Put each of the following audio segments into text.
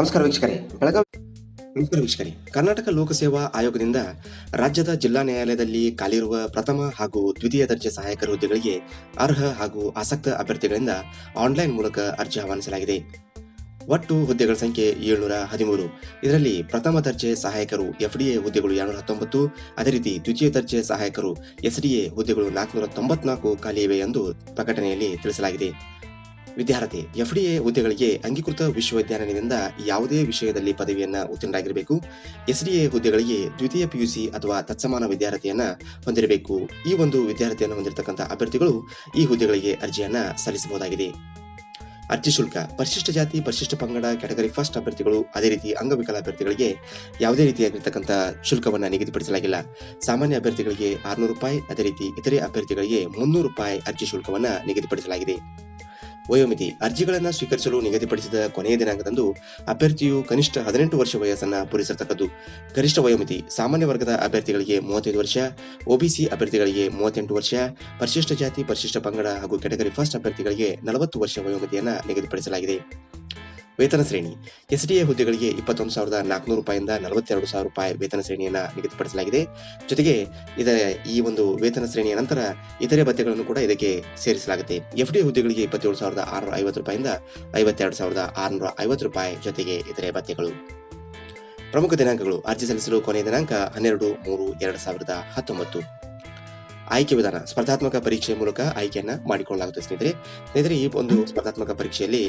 ನಮಸ್ಕಾರ ವೀಕ್ಷಕರೇ. ಬೆಳಗಾವಿ ನಮಸ್ಕಾರ ವೀಕ್ಷಕರೇ. ಕರ್ನಾಟಕ ಲೋಕಸೇವಾ ಆಯೋಗದಿಂದ ರಾಜ್ಯದ ಜಿಲ್ಲಾ ನ್ಯಾಯಾಲಯದಲ್ಲಿ ಖಾಲಿರುವ ಪ್ರಥಮ ಹಾಗೂ ದ್ವಿತೀಯ ದರ್ಜೆ ಸಹಾಯಕರ ಹುದ್ದೆಗಳಿಗೆ ಅರ್ಹ ಹಾಗೂ ಆಸಕ್ತ ಅಭ್ಯರ್ಥಿಗಳಿಂದ ಆನ್ಲೈನ್ ಮೂಲಕ ಅರ್ಜಿ ಆಹ್ವಾನಿಸಲಾಗಿದೆ. ಒಟ್ಟು ಹುದ್ದೆಗಳ ಸಂಖ್ಯೆ ಏಳ್ನೂರ ಹದಿಮೂರು. ಇದರಲ್ಲಿ ಪ್ರಥಮ ದರ್ಜೆ ಸಹಾಯಕರು ಎಫ್ಡಿಎ ಹುದ್ದೆಗಳು ಎರಡ್ನೂರ ಹತ್ತೊಂಬತ್ತು, ಅದೇ ರೀತಿ ದ್ವಿತೀಯ ದರ್ಜೆ ಸಹಾಯಕರು ಎಸ್ಡಿಎ ಹುದ್ದೆಗಳು ನಾಲ್ಕುನೂರ ತೊಂಬತ್ನಾಲ್ಕು ಖಾಲಿ ಇವೆ ಎಂದು ಪ್ರಕಟಣೆಯಲ್ಲಿ ತಿಳಿಸಲಾಗಿದೆ. ವಿದ್ಯಾರ್ಥಿ ಎಫ್ಡಿಎ ಹುದ್ದೆಗಳಿಗೆ ಅಂಗೀಕೃತ ವಿಶ್ವವಿದ್ಯಾಲಯದಿಂದ ಯಾವುದೇ ವಿಷಯದಲ್ಲಿ ಪದವಿಯನ್ನ ಉತ್ತೀರ್ಣರಾಗಿರಬೇಕು. ಎ ಹುದ್ದೆಗಳಿಗೆ ದ್ವಿತೀಯ ಪಿಯುಸಿ ಅಥವಾ ತತ್ಸಮಾನ ವಿದ್ಯಾರ್ಥಿಯನ್ನ ಹೊಂದಿರಬೇಕು. ಈ ಒಂದು ವಿದ್ಯಾರ್ಥಿಯನ್ನು ಹೊಂದಿರತಕ್ಕಂಥ ಅಭ್ಯರ್ಥಿಗಳು ಈ ಹುದ್ದೆಗಳಿಗೆ ಅರ್ಜಿಯನ್ನ ಸಲ್ಲಿಸಬಹುದಾಗಿದೆ. ಅರ್ಜಿ ಶುಲ್ಕ, ಪರಿಶಿಷ್ಟ ಜಾತಿ, ಪರಿಶಿಷ್ಟ ಪಂಗಡ, ಕ್ಯಾಟಗರಿ ಫಸ್ಟ್ ಅಭ್ಯರ್ಥಿಗಳು, ಅದೇ ರೀತಿ ಅಂಗವಿಕಲ ಅಭ್ಯರ್ಥಿಗಳಿಗೆ ಯಾವುದೇ ರೀತಿಯಾಗಿರ್ತಕ್ಕಂಥ ಶುಲ್ಕವನ್ನು ನಿಗದಿಪಡಿಸಲಾಗಿಲ್ಲ. ಸಾಮಾನ್ಯ ಅಭ್ಯರ್ಥಿಗಳಿಗೆ ಆರ್ನೂರು ರೂಪಾಯಿ, ಅದೇ ರೀತಿ ಇತರೆ ಅಭ್ಯರ್ಥಿಗಳಿಗೆ ಮುನ್ನೂರು ರೂಪಾಯಿ ಅರ್ಜಿ ಶುಲ್ಕವನ್ನು ನಿಗದಿಪಡಿಸಲಾಗಿದೆ. ವಯೋಮಿತಿ ಅರ್ಜಿಗಳನ್ನು ಸ್ವೀಕರಿಸಲು ನಿಗದಿಪಡಿಸಿದ ಕೊನೆಯ ದಿನಾಂಕದಂದು ಅಭ್ಯರ್ಥಿಯು ಕನಿಷ್ಠ ಹದಿನೆಂಟು ವರ್ಷ ವಯಸ್ಸನ್ನು ಪೂರೈಸತಕ್ಕದ್ದು. ಗರಿಷ್ಠ ವಯೋಮಿತಿ ಸಾಮಾನ್ಯ ವರ್ಗದ ಅಭ್ಯರ್ಥಿಗಳಿಗೆ ಮೂವತ್ತೈದು ವರ್ಷ, ಒಬಿಸಿ ಅಭ್ಯರ್ಥಿಗಳಿಗೆ ಮೂವತ್ತೆಂಟು ವರ್ಷ, ಪರಿಶಿಷ್ಟ ಜಾತಿ, ಪರಿಶಿಷ್ಟ ಪಂಗಡ ಹಾಗೂ ಕೆಟಗರಿ ಫಸ್ಟ್ ಅಭ್ಯರ್ಥಿಗಳಿಗೆ ನಲವತ್ತು ವರ್ಷ ವಯೋಮಿತಿಯನ್ನು ನಿಗದಿಪಡಿಸಲಾಗಿದೆ. ವೇತನ ಶ್ರೇಣಿ. ಎಸ್ಡಿಎ ಹುದ್ದೆಗಳಿಗೆ ಇಪ್ಪತ್ತೊಂದು ಸಾವಿರದ ನಾಲ್ಕುನೂರು ರೂಪಾಯಿಂದ ನಲವತ್ತೆರಡು ಸಾವಿರ ರೂಪಾಯಿ ವೇತನ ಶ್ರೇಣಿಯನ್ನು ನಿಗದಿಪಡಿಸಲಾಗಿದೆ. ಜೊತೆಗೆ ಇದರ ಈ ಒಂದು ವೇತನ ಶ್ರೇಣಿಯ ನಂತರ ಇತರೆ ಭತ್ಯೆಗಳನ್ನು ಕೂಡ ಇದಕ್ಕೆ ಸೇರಿಸಲಾಗುತ್ತೆ. ಎಫ್ಡಿ ಹುದ್ದೆಗಳಿಗೆ ಇಪ್ಪತ್ತೇಳು ಸಾವಿರದ ಆರುನೂರ ಐವತ್ತು ರೂಪಾಯಿಂದ ಐವತ್ತೆರಡು ಸಾವಿರದ ಆರುನೂರ ಐವತ್ತು ರೂಪಾಯಿ ಜೊತೆಗೆ ಇತರೆ ಭತ್ಯೆಗಳು. ಪ್ರಮುಖ ದಿನಾಂಕಗಳು. ಅರ್ಜಿ ಸಲ್ಲಿಸಲು ಕೊನೆಯ ದಿನಾಂಕ ಹನ್ನೆರಡು ಮೂರು ಎರಡು ಸಾವಿರದ ಹತ್ತೊಂಬತ್ತು. ಆಯ್ಕೆ ವಿಧಾನ, ಸ್ಪರ್ಧಾತ್ಮಕ ಪರೀಕ್ಷೆ ಮೂಲಕ ಆಯ್ಕೆಯನ್ನ ಮಾಡಿಕೊಳ್ಳಲಾಗುತ್ತದೆ ಸ್ನೇಹಿತರೆ. ಸ್ನೇಹಿತರೆ, ಈ ಒಂದು ಸ್ಪರ್ಧಾತ್ಮಕ ಪರೀಕ್ಷೆಯಲ್ಲಿ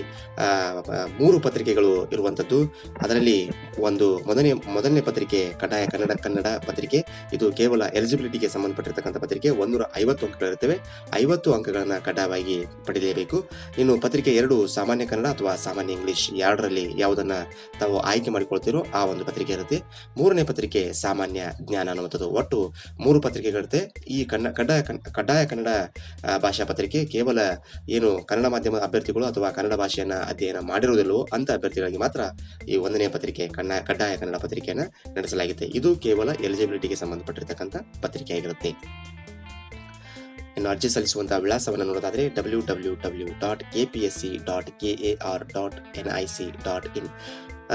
ಮೂರು ಪತ್ರಿಕೆಗಳು ಇರುವಂತದ್ದು. ಅದರಲ್ಲಿ ಒಂದು ಮೊದಲನೇ ಮೊದಲನೇ ಪತ್ರಿಕೆ ಕಡ್ಡಾಯ ಕನ್ನಡ ಕನ್ನಡ ಪತ್ರಿಕೆ, ಇದು ಕೇವಲ ಎಲಿಜಿಬಿಲಿಟಿಗೆ ಸಂಬಂಧಪಟ್ಟಿರ್ತಕ್ಕಂಥ ಪತ್ರಿಕೆ. ಒಂದೂರ ಐವತ್ತು ಅಂಕಗಳಿರ್ತವೆ ಐವತ್ತು ಅಂಕಗಳನ್ನ ಕಡ್ಡಾಯವಾಗಿ ಪಡೆಯಲೇಬೇಕು. ಇನ್ನು ಪತ್ರಿಕೆ ಎರಡು ಸಾಮಾನ್ಯ ಕನ್ನಡ ಅಥವಾ ಸಾಮಾನ್ಯ ಇಂಗ್ಲಿಷ್ ಎರಡರಲ್ಲಿ ಯಾವುದನ್ನ ತಾವು ಆಯ್ಕೆ ಮಾಡಿಕೊಳ್ತೀರೋ ಆ ಒಂದು ಪತ್ರಿಕೆ ಇರುತ್ತೆ. ಮೂರನೇ ಪತ್ರಿಕೆ ಸಾಮಾನ್ಯ ಜ್ಞಾನ ಅನ್ನುವಂಥದ್ದು. ಒಟ್ಟು ಮೂರು ಪತ್ರಿಕೆಗಳಿರುತ್ತೆ. ಈ ಕನ್ನ ಕಡ್ಡಾಯ ಕಡ್ಡಾಯ ಕನ್ನಡ ಭಾಷಾ ಪತ್ರಿಕೆ ಕೇವಲ ಏನು ಕನ್ನಡ ಮಾಧ್ಯಮದ ಅಭ್ಯರ್ಥಿಗಳು ಅಥವಾ ಕನ್ನಡ ಭಾಷೆಯನ್ನ ಅಧ್ಯಯನ ಮಾಡಿರುವುದಿಲ್ಲವೋ ಅಂತ ಅಭ್ಯರ್ಥಿಗಳಿಗೆ ಮಾತ್ರ ಈ ಒಂದನೇ ಪತ್ರಿಕೆ ಕನ್ನ ಕಡ್ಡಾಯ ಕನ್ನಡ ಪತ್ರಿಕೆಯನ್ನು ನಡೆಸಲಾಗಿದೆ. ಇದು ಕೇವಲ ಎಲಿಜಿಬಿಲಿಟಿಗೆ ಸಂಬಂಧಪಟ್ಟಿರ್ತಕ್ಕಂಥ ಪತ್ರಿಕೆ ಆಗಿರುತ್ತೆ ಇನ್ನು ಅರ್ಜಿ ಸಲ್ಲಿಸುವಂತಹ ವಿಳಾಸವನ್ನು ನೋಡೋದಾದ್ರೆ W W W dot K P S C dot K A R dot N I C dot in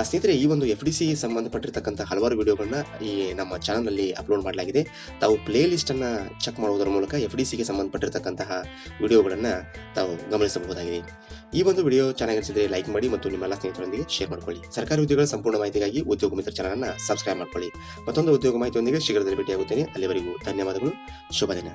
ಸ್ನೇಹಿತರೆ, ಈ ಒಂದು ಎಫ್ ಡಿ ಸಿ ಸಂಬಂಧಪಟ್ಟಿರ್ತಕ್ಕಂಥ ಹಲವಾರು ವಿಡಿಯೋಗಳನ್ನ ಈ ನಮ್ಮ ಚಾನಲ್ನಲ್ಲಿ ಅಪ್ಲೋಡ್ ಮಾಡಲಾಗಿದೆ. ತಾವು ಪ್ಲೇ ಲಿಸ್ಟ್ ಅನ್ನ ಚೆಕ್ ಮಾಡುವುದರ ಮೂಲಕ ಎಫ್ ಡಿ ಸಿಗೆ ಸಂಬಂಧಪಟ್ಟಿರ್ತಕ್ಕಂತಹ ವಿಡಿಯೋಗಳನ್ನು ತಾವು ಗಮನಿಸಬಹುದಾಗಿದೆ. ಈ ಒಂದು ವಿಡಿಯೋ ಚೆನ್ನಾಗಿರಿಸಿದರೆ ಲೈಕ್ ಮಾಡಿ ಮತ್ತು ನಿಮ್ಮೆಲ್ಲ ಸ್ನೇಹಿತರೊಂದಿಗೆ ಶೇರ್ ಮಾಡಿಕೊಳ್ಳಿ. ಸರ್ಕಾರಿ ಉದ್ಯೋಗಗಳ ಸಂಪೂರ್ಣ ಮಾಹಿತಿಗಾಗಿ ಉದ್ಯೋಗ ಮಿತ್ರ ಚಾನಲ್ ಅನ್ನ ಸಬ್ಸ್ಕ್ರೈಬ್ ಮಾಡಿಕೊಳ್ಳಿ. ಮತ್ತೊಂದು ಉದ್ಯೋಗ ಮಾಹಿತಿಯೊಂದಿಗೆ ಶೀಘ್ರದಲ್ಲಿ ಭೇಟಿಯಾಗುತ್ತೇನೆ. ಅಲ್ಲಿವರೆಗೂ ಧನ್ಯವಾದಗಳು. ಶುಭ ದಿನ.